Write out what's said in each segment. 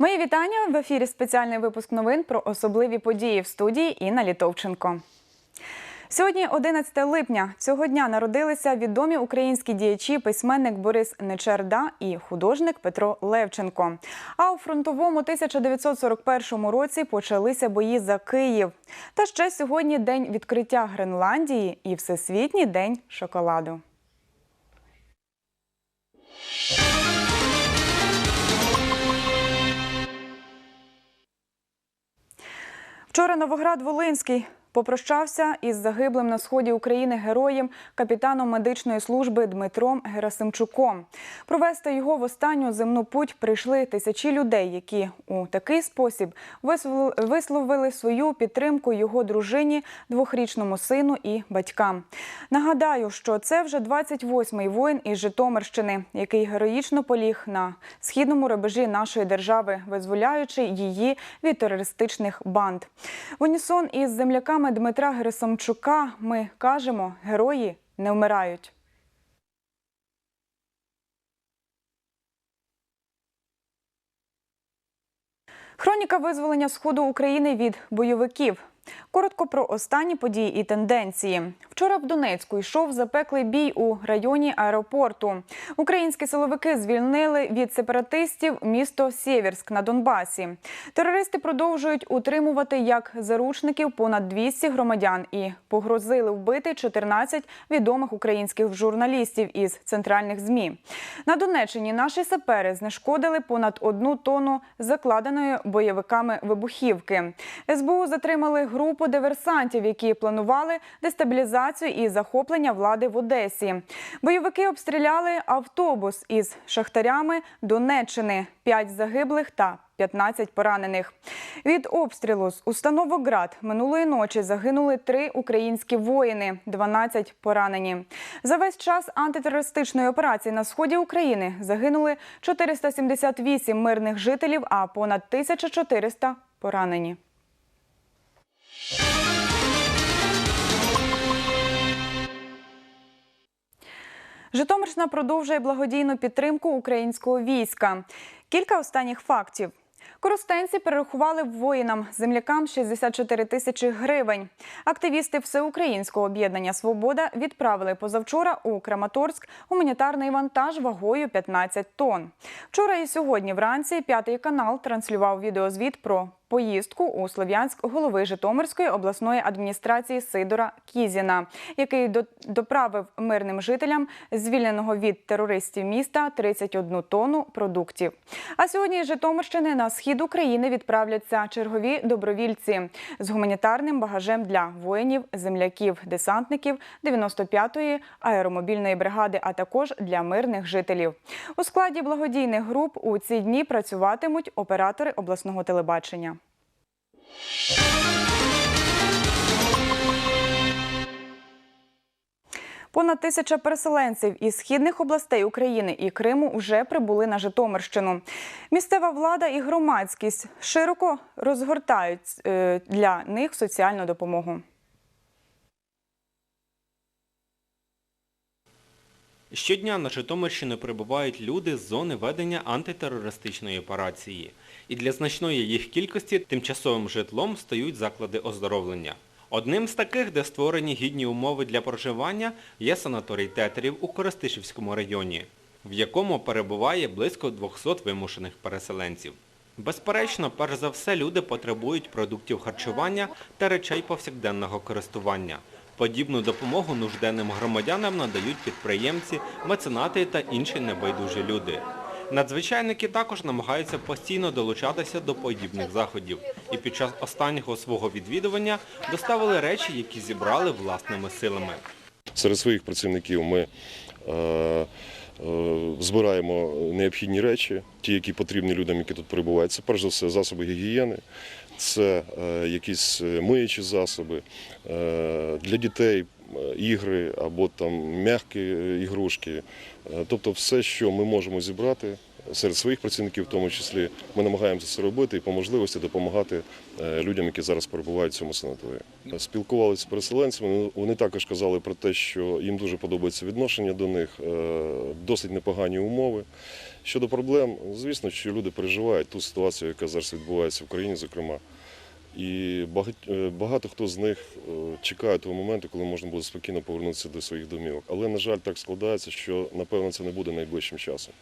Мої вітання в ефірі. Спеціальний випуск новин про особливі події в студії Інна Літовченко. Сьогодні, 11 липня, цього дня народилися відомі українські діячі, письменник Борис Нечерда і художник Петро Левченко. А у фронтовому 1941 році почалися бої за Київ. Та ще сьогодні день відкриття Гренландії і Всесвітній день шоколаду. Вчора Новоград Волинський попрощався із загиблим на сході України героєм, капітаном медичної служби Дмитром Герасимчуком. Провести його в останню земну путь прийшли тисячі людей, які у такий спосіб висловили- свою підтримку його дружині, двохрічному сину і батькам. Нагадаю, що це вже 28-й воїн із Житомирщини, який героїчно поліг на східному рубежі нашої держави, визволяючи її від терористичних банд. В унісон із земляками Дмитра Герасомчука ми кажемо, герої не вмирають. Хроніка визволення сходу України від бойовиків. Коротко про останні події і тенденції. Вчора в Донецьку йшов запеклий бій у районі аеропорту. Українські силовики звільнили від сепаратистів місто Сєвєрськ на Донбасі. Терористи продовжують утримувати як заручників понад 200 громадян і погрозили вбити 14 відомих українських журналістів із центральних змі. На Донеччині наші сапери знешкодили понад одну тонну закладеної бойовиками вибухівки. СБУ затримали групу диверсантів, які планували дестабілізацію і захоплення влади в Одесі. Бойовики обстріляли автобус із шахтарями Донеччини, 5 загиблих та 15 поранених. Від обстрілу з установок ГРАД минулої ночі загинули три українські воїни, 12 поранені. За весь час антитерористичної операції на сході України загинули 478 мирних жителів, а понад 1400 поранені. Житомирщина продовжує благодійну підтримку українського війська. Кілька останніх фактів. Коростенці перерахували воїнам землякам 64 тисячі гривень. Активісти Всеукраїнського об'єднання Свобода відправили позавчора у Краматорськ гуманітарний вантаж вагою 15 тонн. Вчора і сьогодні вранці п'ятий канал транслював відеозвіт про поїздку у Слов'янськ голови Житомирської обласної адміністрації Сидора Кізіна, який доправив мирним жителям звільненого від терористів міста 31 тонну продуктів. А сьогодні з Житомирщини на схід України відправляться чергові добровільці з гуманітарним багажем для воїнів, земляків, десантників 95-ї аеромобільної бригади, а також для мирних жителів. У складі благодійних груп у ці дні працюватимуть оператори обласного телебачення. Понад тисяча переселенців із східних областей України і Криму вже прибули на Житомирщину. Місцева влада і громадськість широко розгортають е, для них соціальну допомогу. Щодня на Житомирщину прибувають люди з зони ведення антитерористичної операції. І для значної їх кількості тимчасовим житлом стають заклади оздоровлення. Одним з таких, де створені гідні умови для проживання, є санаторій Тетерів у Коростишівському районі, в якому перебуває близько 200 вимушених переселенців. Безперечно, перш за все, люди потребують продуктів харчування та речей повсякденного користування. Подібну допомогу нужденним громадянам надають підприємці, меценати та інші небайдужі люди. Надзвичайники також намагаються постійно долучатися до подібних заходів і під час останнього свого відвідування доставили речі, які зібрали власними силами. Серед своїх працівників ми е, е, збираємо необхідні речі, ті, які потрібні людям, які тут перебувають. Це перш за все засоби гігієни, це е, якісь миючі засоби для дітей. Е, Ігри або там м'які ігрушки, Е, тобто все, що ми можемо зібрати, серед своїх працівників, в тому числі, ми намагаємося це робити і по можливості допомагати е, людям, які зараз перебувають в цьому санаторії. Спілкувалися з переселенцями. Вони також казали про те, що їм дуже подобається відношення до них, е, досить непогані умови. Щодо проблем, звісно, що люди переживають ту ситуацію, яка зараз відбувається в країні, зокрема. І е, багато хто з них е, чекає того моменту, коли можна буде спокійно повернутися до своїх домівок. Але, на жаль, так складається, що напевно це не буде найближчим часом.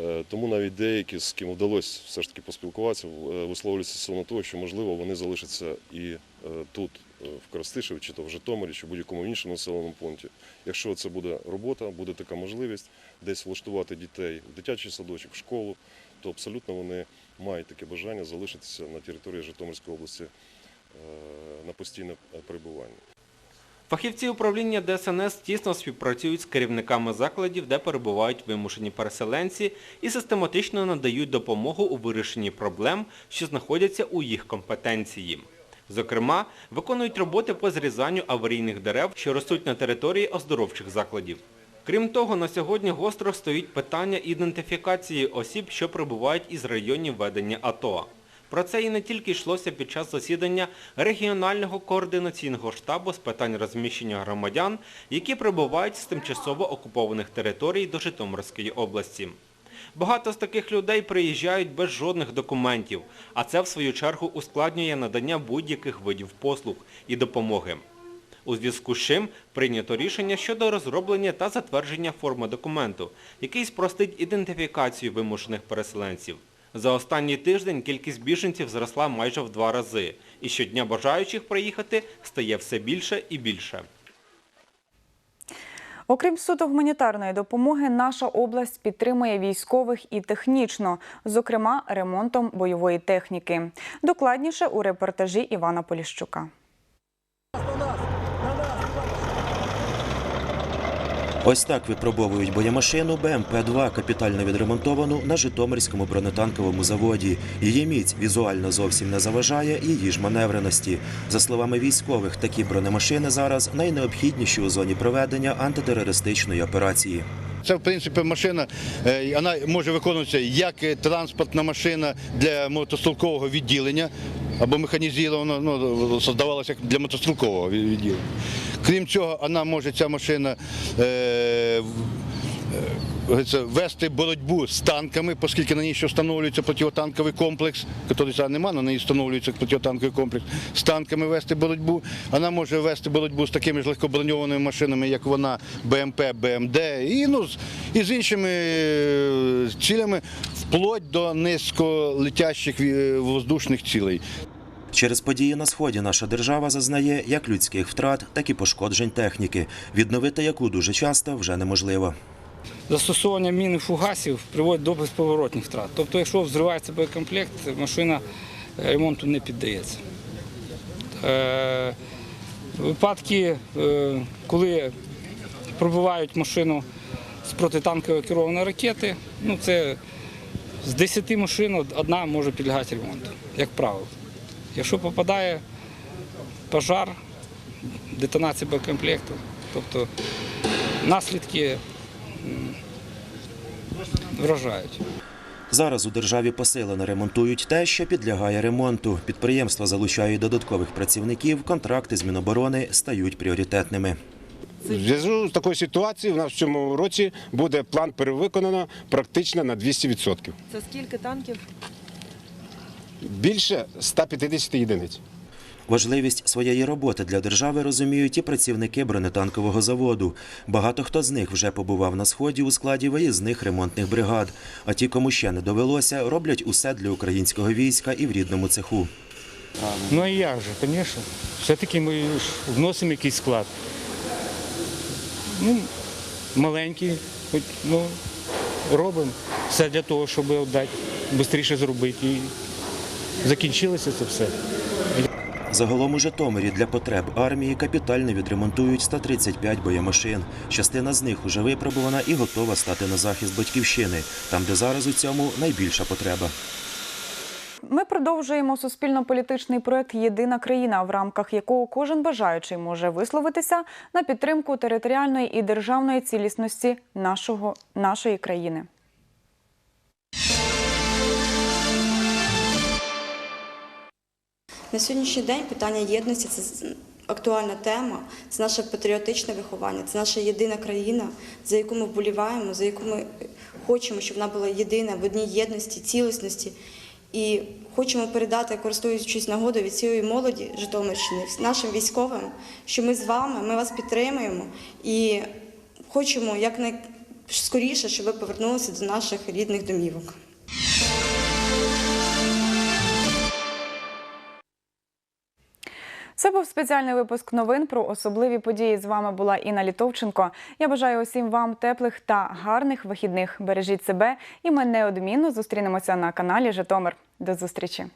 Е, Тому навіть деякі, з ким вдалося все ж таки поспілкуватися, висловлюються стосовно того, що можливо вони залишаться і тут, в Коростишеві, чи то в Житомирі, чи в будь-якому іншому населеному пункті. Якщо це буде робота, буде така можливість десь влаштувати дітей в дитячий садочок, в школу, то абсолютно вони мають таке бажання залишитися на території Житомирської області е, на постійне е, перебування. Фахівці управління ДСНС тісно співпрацюють з керівниками закладів, де перебувають вимушені переселенці, і систематично надають допомогу у вирішенні проблем, що знаходяться у їх компетенції. Зокрема, виконують роботи по зрізанню аварійних дерев, що ростуть на території оздоровчих закладів. Крім того, на сьогодні гостро стоїть питання ідентифікації осіб, що прибувають із районів ведення АТО. Про це і не тільки йшлося під час засідання регіонального координаційного штабу з питань розміщення громадян, які прибувають з тимчасово окупованих територій до Житомирської області. Багато з таких людей приїжджають без жодних документів, а це в свою чергу ускладнює надання будь-яких видів послуг і допомоги. У зв'язку з чим прийнято рішення щодо розроблення та затвердження форми документу, який спростить ідентифікацію вимушених переселенців. За останній тиждень кількість біженців зросла майже в два рази, і щодня бажаючих приїхати стає все більше і більше. Окрім суто гуманітарної допомоги, наша область підтримує військових і технічно, зокрема ремонтом бойової техніки. Докладніше у репортажі Івана Поліщука. Ось так випробовують боємашину БМП-2, капітально відремонтовану на Житомирському бронетанковому заводі. Її міць візуально зовсім не заважає її ж маневреності. За словами військових, такі бронемашини зараз найнеобхідніші у зоні проведення антитерористичної операції. Це, в принципі, машина, е, вона може виконуватися як е, транспортна машина для мотострілкового відділення або механізована, ну, создавалася для мотострілкового відділення. Крім цього, вона може ця машина е, е, вести боротьбу з танками, оскільки на ній ще встановлюється протитанковий комплекс, який зараз немає, на неї встановлюється протитанковий комплекс, з танками вести боротьбу. Вона може вести боротьбу з такими ж легкоброньованими машинами, як вона, БМП, БМД, і, ну, і з іншими е, цілями, вплоть до низьколетящих воздушних цілей. Через події на сході наша держава зазнає як людських втрат, так і пошкоджень техніки, відновити яку дуже часто вже неможливо. Застосування мін і фугасів приводить до безповоротних втрат. Тобто, якщо взривається боєкомплект, машина е, ремонту не піддається. Е, Випадки, е, коли пробивають машину з протитанкової керованої ракети, ну це з 10 машин одна може підлягати ремонту, як правило. Якщо попадає пожар, детонація боєкомплекту, тобто наслідки вражають. Зараз у державі посилено ремонтують те, що підлягає ремонту. Підприємства залучають додаткових працівників, контракти з Міноборони стають пріоритетними. В зв'язку з такою ситуацією у нас в цьому році буде план перевиконано практично на 200%. Це скільки танків? Більше 150 єдиниць. Важливість своєї роботи для держави розуміють і працівники бронетанкового заводу. Багато хто з них вже побував на сході у складі виїзних ремонтних бригад. А ті, кому ще не довелося, роблять усе для українського війська і в рідному цеху. Ну а як же, звісно. Все-таки ми ж вносимо якийсь склад. Ну, маленький, хоч, ну, робимо все для того, щоб дати, швидше зробити. Закінчилося це все. Загалом у Житомирі для потреб армії капітально відремонтують 135 боємашин. Частина з них уже випробувана і готова стати на захист батьківщини, там, де зараз у цьому найбільша потреба. Ми продовжуємо суспільно-політичний проект Єдина країна, в рамках якого кожен бажаючий може висловитися на підтримку територіальної і державної цілісності нашого нашої країни. На сьогоднішній день питання єдності це актуальна тема, це наше патріотичне виховання, це наша єдина країна, за яку ми вболіваємо, за яку ми хочемо, щоб вона була єдина в одній єдності, цілісності. І хочемо передати, користуючись нагодою від цієї молоді Житомирщини, нашим військовим, що ми з вами, ми вас підтримуємо і хочемо якнайскоріше, щоб ви повернулися до наших рідних домівок. Це був спеціальний випуск новин про особливі події. З вами була Інна Літовченко. Я бажаю усім вам теплих та гарних вихідних. Бережіть себе, і ми неодмінно зустрінемося на каналі Житомир. До зустрічі.